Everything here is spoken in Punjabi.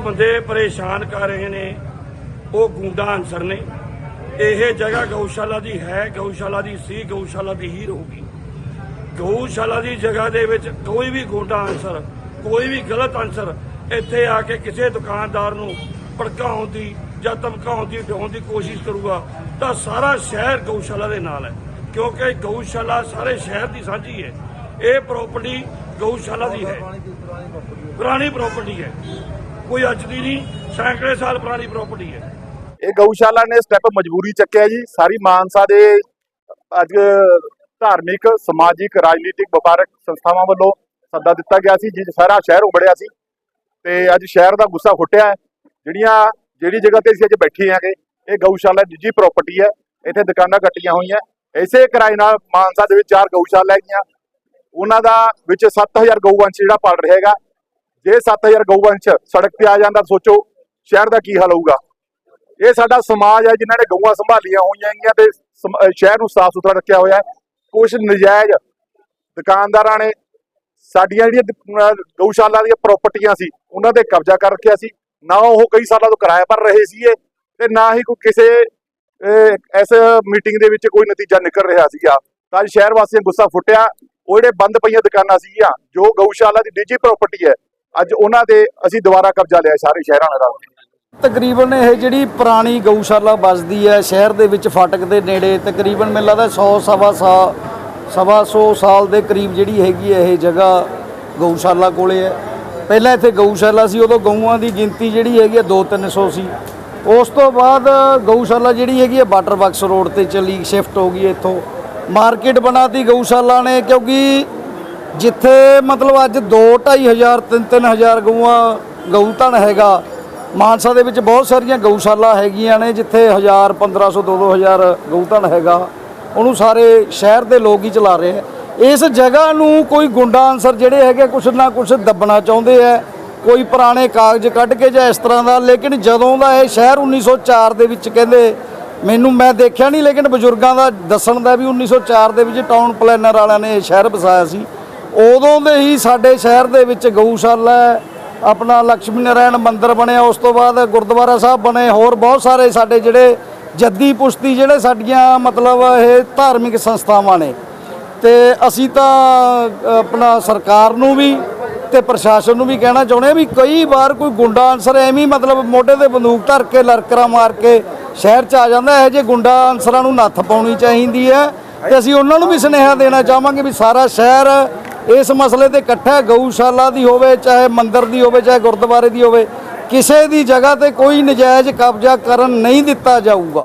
ਬੰਦੇ ਪਰੇਸ਼ਾਨ ਕਰ ਰਹੇ ਨੇ, ਉਹ ਗੁੰਡਾ ਅਨਸਰ ਨੇ। ਇਹ ਜਗ੍ਹਾ ਗਊਸ਼ਾਲਾ ਦੀ ਹੈ, ਗਊਸ਼ਾਲਾ ਦੀ ਸੀ, ਗਊਸ਼ਾਲਾ ਦੀ ਹੀ ਰਹੂਗੀ। ਗਊਸ਼ਾਲਾ ਦੀ ਜਗ੍ਹਾ ਦੇ ਵਿੱਚ ਕੋਈ ਵੀ ਗੁੰਡਾ ਅਨਸਰ, ਕੋਈ ਵੀ ਗਲਤ ਅਨਸਰ ਇੱਥੇ ਆ ਕੇ ਕਿਸੇ ਦੁਕਾਨਦਾਰ ਨੂੰ ਭੜਕਾਉਣ ਦੀ ਜਾਂ ਧਮਕਾਉਣ ਦੀ, ਡਾਉਣ ਦੀ ਕੋਸ਼ਿਸ਼ ਕਰੂਗਾ, ਤਾਂ ਸਾਰਾ ਸ਼ਹਿਰ ਗਊਸ਼ਾਲਾ ਦੇ ਨਾਲ ਹੈ। ਕਿਉਂਕਿ ਗਊਸ਼ਾਲਾ ਸਾਰੇ ਸ਼ਹਿਰ ਦੀ ਸਾਂਝੀ ਹੈ। ਇਹ ਪ੍ਰਾਪਰਟੀ ਗਊਸ਼ਾਲਾ ਦੀ ਹੈ। ਪੁਰਾਣੀ ਪ੍ਰਾਪਰਟੀ ਹੈ। ਕੋਈ ਅੱਜ ਦੀ ਨਹੀਂ, ਸੈਂਕੜੇ ਸਾਲ ਪੁਰਾਣੀ ਪ੍ਰਾਪਰਟੀ ਹੈ। ਇਹ ਗਊਸ਼ਾਲਾ ਨੇ ਸਟੈਪ ਮਜਬੂਰੀ ਚੱਕਿਆ ਜੀ। ਸਾਰੀ ਮਾਨਸਾ ਦੇ ਅੱਜ ਧਾਰਮਿਕ, ਸਮਾਜਿਕ, ਰਾਜਨੀਤਿਕ, ਵਪਾਰਕ ਸੰਸਥਾਵਾਂ ਵੱਲੋਂ ਸੱਦਾ ਦਿੱਤਾ ਗਿਆ ਸੀ, ਜਿਸ ਸਾਰਾ ਸ਼ਹਿਰ ਉਮੜਿਆ ਸੀ। ਤੇ ਅੱਜ ਸ਼ਹਿਰ ਦਾ ਗੁੱਸਾ ਫੁੱਟਿਆ ਜਿਹੜੀਆਂ, ਜਿਹੜੀ ਜਗ੍ਹਾ ਤੇ ਅਸੀਂ ਅੱਜ ਬੈਠੇ ਆਂਗੇ ਇਹ ਗਊਸ਼ਾਲਾ ਨਿੱਜੀ ਪ੍ਰਾਪਰਟੀ ਹੈ। ਇੱਥੇ ਦੁਕਾਨਾਂ ਕੱਟੀਆਂ ਹੋਈਆਂ। ਇਸੇ ਕਿਰਾਏ ਨਾਲ ਮਾਨਸਾ ਦੇ ਵਿੱਚ ਚਾਰ ਗਊਸ਼ਾਲਾ ਹੈਗੀਆਂ। ਉਹਨਾਂ ਦਾ ਵਿੱਚ 7000 ਗਊਵੰਸ਼ ਜਿਹੜਾ ਪਲ ਰਹੇਗਾ ਜੇ 7000 ਗਊਵੰਸ਼ ਸੜਕ ਤੇ ਆ ਜਾਂਦਾ ਸੋਚੋ ਸ਼ਹਿਰ ਦਾ ਕੀ ਹਾਲ ਹੋਊਗਾ। ਇਹ ਸਾਡਾ ਸਮਾਜ ਹੈ, ਜਿਨ੍ਹਾਂ ਨੇ ਗਊਆਂ ਸੰਭਾਲੀਆਂ ਹੋਈਆਂ ਹੈਗੀਆਂ ਤੇ ਸਮ- ਸ਼ਹਿਰ ਨੂੰ ਸਾਫ਼ ਸੁਥਰਾ ਰੱਖਿਆ ਹੋਇਆ ਹੈ। ਕੁਝ ਨਜਾਇਜ਼ ਦੁਕਾਨਦਾਰਾਂ ਨੇ ਸਾਡੀਆਂ ਜਿਹੜੀਆਂ ਗਊਸ਼ਾਲਾ ਦੀਆਂ ਪ੍ਰਾਪਰਟੀਆਂ ਸੀ, ਉਹਨਾਂ ਤੇ ਕਬਜ਼ਾ ਕਰ ਰੱਖਿਆ ਸੀ। ਨਾ ਉਹ ਕਈ ਸਾਲਾਂ ਤੋਂ ਕਿਰਾਇਆ ਭਰ ਰਹੇ ਸੀਗੇ ਤੇ ਨਾ ਹੀ ਕੋਈ ਕਿਸੇ ਇਸ ਮੀਟਿੰਗ ਦੇ ਵਿੱਚ ਕੋਈ ਨਤੀਜਾ ਨਿਕਲ ਰਿਹਾ ਸੀਗਾ। ਤਾਂ ਅੱਜ ਸ਼ਹਿਰ ਵਾਸੀਆਂ ਗੁੱਸਾ ਫੁੱਟਿਆ, ਉਹ ਜਿਹੜੇ ਬੰਦ ਪਈਆਂ ਦੁਕਾਨਾਂ ਸੀਗੀਆਂ, ਜੋ ਗਊਸ਼ਾਲਾ ਦੀ ਨਿੱਜੀ ਪ੍ਰਾਪਰਟੀ ਹੈ ਅੱਜ ਉਹਨਾਂ ਦੇ ਅਸੀਂ ਦੁਬਾਰਾ ਕਬਜ਼ਾ ਲਿਆ ਸਾਰੇ ਸ਼ਹਿਰਾਂ ਨਾਲ ਰਲ ਕੇ। ਤਕਰੀਬਨ ਇਹ ਜਿਹੜੀ ਪੁਰਾਣੀ ਗਊਸ਼ਾਲਾ ਵੱਸਦੀ ਹੈ, ਸ਼ਹਿਰ ਦੇ ਵਿੱਚ ਫਾਟਕ ਦੇ ਨੇੜੇ, ਤਕਰੀਬਨ ਮੈਨੂੰ ਲੱਗਦਾ 100 ਸਵਾ ਸਾ, ਸਵਾ ਸੌ ਸਾਲ ਦੇ ਕਰੀਬ ਜਿਹੜੀ ਹੈਗੀ ਹੈ ਇਹ ਜਗ੍ਹਾ ਗਊਸ਼ਾਲਾ ਕੋਲੇ ਹੈ। ਪਹਿਲਾਂ ਇੱਥੇ ਗਊਸ਼ਾਲਾ ਸੀ, ਉਦੋਂ ਗਊਆਂ ਦੀ ਗਿਣਤੀ ਜਿਹੜੀ ਹੈਗੀ ਹੈ 2-300 ਸੀ ਉਸ ਤੋਂ ਬਾਅਦ ਗਊਸ਼ਾਲਾ ਜਿਹੜੀ ਹੈਗੀ ਹੈ ਵਾਟਰ ਬਾਕਸ ਰੋਡ ਤੇ ਚਲੀ, ਸ਼ਿਫਟ ਹੋ ਗਈ ਇੱਥੋਂ। ਮਾਰਕੀਟ ਬਣਾਤੀ ਗਊਸ਼ਾਲਾ ਨੇ ਕਿਉਂਕਿ ਜਿੱਥੇ ਮਤਲਬ ਅੱਜ 2 ਹਜ਼ਾਰ 3 ਹਜ਼ਾਰ ਗਊਆਂ, ਗਊ ਧਨ ਹੈਗਾ, ਮਾਨਸਾ ਦੇ ਵਿੱਚ ਬਹੁਤ ਸਾਰੀਆਂ ਗਊਸ਼ਾਲਾ ਹੈਗੀਆਂ ਨੇ, ਜਿੱਥੇ 1000 1500 2000 ਗਊ ਧਨ ਹੈਗਾ। ਉਹਨੂੰ ਸਾਰੇ ਸ਼ਹਿਰ ਦੇ ਲੋਕ ਹੀ ਚਲਾ ਰਹੇ ਆ ਇਸ ਜਗ੍ਹਾ ਨੂੰ ਕੋਈ ਗੁੰਡਾ ਅਨਸਰ ਜਿਹੜੇ ਹੈਗੇ ਕੁਛ ਨਾ ਕੁਛ ਦੱਬਣਾ ਚਾਹੁੰਦੇ ਆ। ਕੋਈ ਪੁਰਾਣੇ ਕਾਗਜ਼ ਕੱਢ ਕੇ ਜਾਂ ਇਸ ਤਰ੍ਹਾਂ ਦਾ, ਲੇਕਿਨ ਜਦੋਂ ਦਾ ਇਹ ਸ਼ਹਿਰ 1904 ਦੇ ਵਿੱਚ ਕਹਿੰਦੇ, ਮੈਨੂੰ ਮੈਂ ਦੇਖਿਆ ਨਹੀਂ, ਲੇਕਿਨ ਬਜ਼ੁਰਗਾਂ ਦਾ ਦੱਸਣ ਦਾ ਵੀ 1904 ਦੇ ਵਿੱਚ ਟਾਊਨ ਪਲੈਨਰ ਵਾਲਿਆਂ ਨੇ ਇਹ ਸ਼ਹਿਰ ਵਸਾਇਆ ਸੀ। ਉਦੋਂ ਦੇ ਹੀ ਸਾਡੇ ਸ਼ਹਿਰ ਦੇ ਵਿੱਚ ਗਊਸ਼ਾਲਾ ਹੈ, ਆਪਣਾ ਲక్ష్ਮੀ ਨਾਰਾਇਣ ਮੰਦਿਰ ਬਣਿਆ ਉਸ ਤੋਂ ਬਾਅਦ ਗੁਰਦੁਆਰਾ ਸਾਹਿਬ ਬਣੇ ਹੋਰ ਬਹੁਤ ਸਾਰੇ ਸਾਡੇ ਜਿਹੜੇ ਜੱਦੀ ਪੁਸ਼ਤੀ ਜਿਹੜੇ ਸਾਡੀਆਂ ਮਤਲਬ ਇਹ ਧਾਰਮਿਕ ਸੰਸਥਾਵਾਂ ਨੇ। ਤੇ ਅਸੀਂ ਤਾਂ ਆਪਣਾ ਸਰਕਾਰ ਨੂੰ ਵੀ ਤੇ ਪ੍ਰਸ਼ਾਸਨ ਨੂੰ ਵੀ ਕਹਿਣਾ ਚਾਹੁੰਦੇ ਹਾਂ ਵੀ ਕਈ ਵਾਰ ਕੋਈ ਗੁੰਡਾ ਅਨਸਰ ਐਵੇਂ ਮਤਲਬ ਮੋਢੇ ਤੇ ਬੰਦੂਕ ਧਰ ਕੇ ਲਰਕਰਾ ਮਾਰ ਕੇ ਸ਼ਹਿਰ ਚ ਆ ਜਾਂਦਾ ਇਹ ਜੇ ਗੁੰਡਾ ਅਨਸਰਾਂ ਨੂੰ ਨੱਥ ਪਾਉਣੀ ਚਾਹੀਦੀ ਹੈ। ਤੇ ਅਸੀਂ ਉਹਨਾਂ ਨੂੰ ਵੀ ਸੁਨੇਹਾ ਦੇਣਾ ਚਾਹਾਂਗੇ ਵੀ ਸਾਰਾ ਸ਼ਹਿਰ ਇਸ ਮਸਲੇ ਤੇ ਇਕੱਠਾ ਗਊਸ਼ਾਲਾ ਦੀ ਹੋਵੇ, ਚਾਹੇ ਮੰਦਿਰ ਦੀ ਹੋਵੇ, ਚਾਹੇ ਗੁਰਦੁਆਰੇ ਦੀ ਹੋਵੇ, ਕਿਸੇ ਦੀ ਜਗ੍ਹਾ ਤੇ ਕੋਈ ਨਜਾਇਜ਼ ਕਬਜ਼ਾ ਕਰਨ ਨਹੀਂ ਦਿੱਤਾ ਜਾਊਗਾ।